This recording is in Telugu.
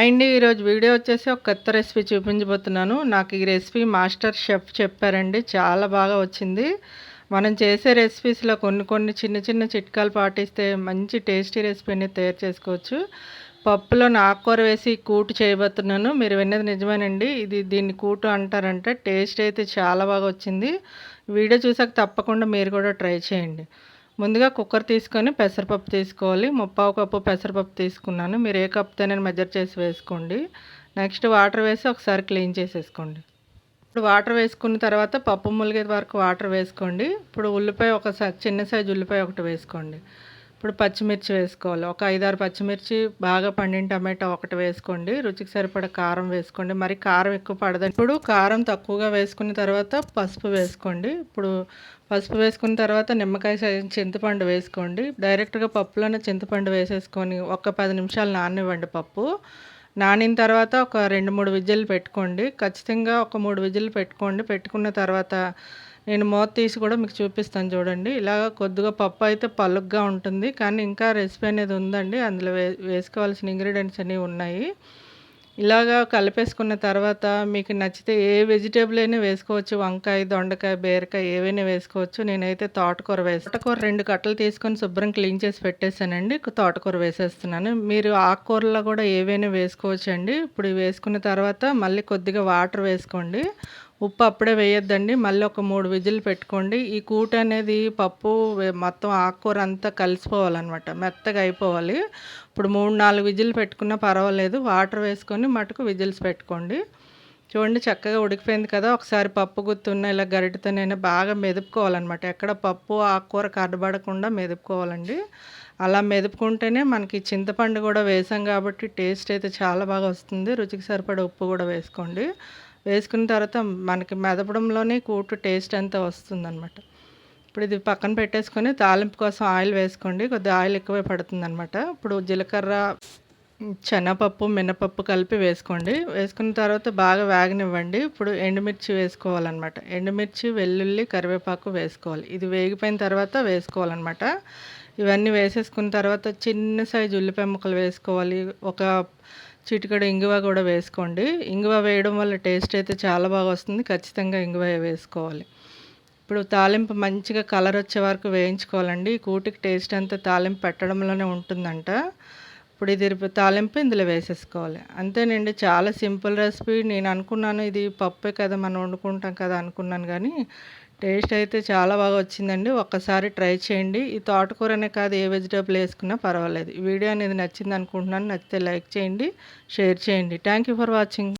అండ్ ఈరోజు వీడియో వచ్చేసి ఒక కొత్త రెసిపీ చూపించబోతున్నాను. నాకు ఈ రెసిపీ మాస్టర్ షెఫ్ చెప్పారండి. చాలా బాగా వచ్చింది. మనం చేసే రెసిపీస్లో కొన్ని కొన్ని చిన్న చిన్న చిట్కాలు పాటిస్తే మంచి టేస్టీ రెసిపీని తయారు చేసుకోవచ్చు. పప్పులో ఆకుకూర వేసి కూటు చేయబోతున్నాను. మీరు విన్నది నిజమేనండి. ఇది దీన్ని కూటు అంటారంటే టేస్ట్ అయితే చాలా బాగా వచ్చింది. వీడియో చూసాక తప్పకుండా మీరు కూడా ట్రై చేయండి. ముందుగా కుక్కర్ తీసుకొని పెసరపప్పు తీసుకోవాలి. ముప్పావు కప్పు పెసరపప్పు తీసుకున్నాను. మీరు ఏ కప్తో నేను మెజర్ చేసి వేసుకోండి. నెక్స్ట్ వాటర్ వేసి ఒకసారి క్లీన్ చేసేసుకోండి. ఇప్పుడు వాటర్ వేసుకున్న తర్వాత పప్పు ములిగే వరకు వాటర్ వేసుకోండి. ఇప్పుడు ఉల్లిపాయ ఒక చిన్న సైజు ఉల్లిపాయ ఒకటి వేసుకోండి. ఇప్పుడు పచ్చిమిర్చి వేసుకోవాలి. ఒక ఐదారు పచ్చిమిర్చి బాగా పండిన టమాటా ఒకటి వేసుకోండి. రుచికి సరిపడ కారం వేసుకోండి. మరి కారం ఎక్కువ పడదు ఇప్పుడు కారం తక్కువగా వేసుకున్న తర్వాత పసుపు వేసుకోండి. ఇప్పుడు పసుపు వేసుకున్న తర్వాత నిమ్మకాయ చింతపండు వేసుకోండి. డైరెక్ట్గా పప్పులోనే చింతపండు వేసేసుకొని ఒక పది నిమిషాలు నాననివ్వండి పప్పు. నానిన తర్వాత ఒక రెండు మూడు విజిల్లు పెట్టుకోండి. ఖచ్చితంగా ఒక మూడు విజిల్లు పెట్టుకోండి. పెట్టుకున్న తర్వాత నేను మూత తీసి కూడా మీకు చూపిస్తాను చూడండి. ఇలాగ కొద్దిగా పప్పు అయితే పలుగ్గా ఉంటుంది. కానీ ఇంకా రెసిపీ అనేది ఉందండి. అందులో వే వేసుకోవాల్సిన ఇంగ్రీడియంట్స్ అన్నీ ఉన్నాయి. ఇలాగా కలిపేసుకున్న తర్వాత మీకు నచ్చితే ఏ వెజిటేబుల్ అయినా వేసుకోవచ్చు. వంకాయ దొండకాయ బీరకాయ ఏవైనా వేసుకోవచ్చు. నేనైతే తోటకూర వేసి తోటకూర రెండు కట్టలు తీసుకొని శుభ్రం క్లీన్ చేసి పెట్టేశానండి. తోటకూర వేసేస్తున్నాను. మీరు ఆకుకూరలో కూడా ఏవైనా వేసుకోవచ్చు అండి ఇప్పుడు వేసుకున్న తర్వాత మళ్ళీ కొద్దిగా వాటర్ వేసుకోండి. ఉప్పు అప్పుడే వేయొద్దండి. మళ్ళీ ఒక మూడు విజిల్ పెట్టుకోండి. ఈ కూట అనేది పప్పు మొత్తం ఆకుకూర అంతా కలిసిపోవాలన్నమాట. మెత్తగా అయిపోవాలి. ఇప్పుడు మూడు నాలుగు విజిల్ పెట్టుకున్నా పర్వాలేదు. వాటర్ వేసుకొని మటుకు విజిల్స్ పెట్టుకోండి. చూడండి చక్కగా ఉడికిపోయింది కదా. ఒకసారి పప్పు గుర్తున్న ఇలా గరిటతోనైనా బాగా మెదుపుకోవాలన్నమాట. ఎక్కడ పప్పు ఆకుకూర కడబడకుండా మెదుపుకోవాలండి. అలా మెదుపుకుంటేనే మనకి చింతపండు కూడా వేసాం కాబట్టి టేస్ట్ అయితే చాలా బాగా వస్తుంది. రుచికి సరిపడే ఉప్పు కూడా వేసుకోండి. వేసుకున్న తర్వాత మనకి మెదపడంలోనే కూటు టేస్ట్ అంతా వస్తుందన్నమాట. ఇప్పుడు ఇది పక్కన పెట్టేసుకొని తాలింపు కోసం ఆయిల్ వేసుకోండి. కొద్దిగా ఆయిల్ ఎక్కువే పడుతుందన్నమాట. ఇప్పుడు జీలకర్ర శనగపప్పు మినపప్పు కలిపి వేసుకోండి. వేసుకున్న తర్వాత బాగా వేగనివ్వండి. ఇప్పుడు ఎండుమిర్చి వేసుకోవాలన్నమాట. ఎండుమిర్చి వెల్లుల్లి కరివేపాకు వేసుకోవాలి. ఇది వేగిపోయిన తర్వాత వేసుకోవాలన్నమాట. ఇవన్నీ వేసేసుకున్న తర్వాత చిన్న సైజు ఉల్లిపాయ ముక్కలు వేసుకోవాలి. ఒక చిటికడ ఇంగువ కూడా వేసుకోండి. ఇంగువ వేయడం వల్ల టేస్ట్ అయితే చాలా బాగా వస్తుంది. ఖచ్చితంగా ఇంగువ వేసుకోవాలి. ఇప్పుడు తాలింపు మంచిగా కలర్ వచ్చే వరకు వేయించుకోవాలండి. ఈ కూటికి టేస్ట్ అంతా తాలింపు పెట్టడంలోనే ఉంటుందంట. ఇప్పుడు ఇది తాలింపు ఇందులో వేసేసుకోవాలి. అంతేనండి చాలా సింపుల్ రెసిపీ. నేను అనుకున్నాను ఇది పప్పే కదా మనం వండుకుంటాం కదా అనుకున్నాను కానీ టేస్ట్ అయితే చాలా బాగా వచ్చిందండి. ఒక్కసారి ట్రై చేయండి. ఈ తోటకూరనే కాదు ఏ వెజిటేబుల్ వేసుకున్నా పర్వాలేదు. ఈ వీడియో అనేది నచ్చింది అనుకుంటున్నాను నచ్చితే లైక్ చేయండి షేర్ చేయండి. Thank for watching.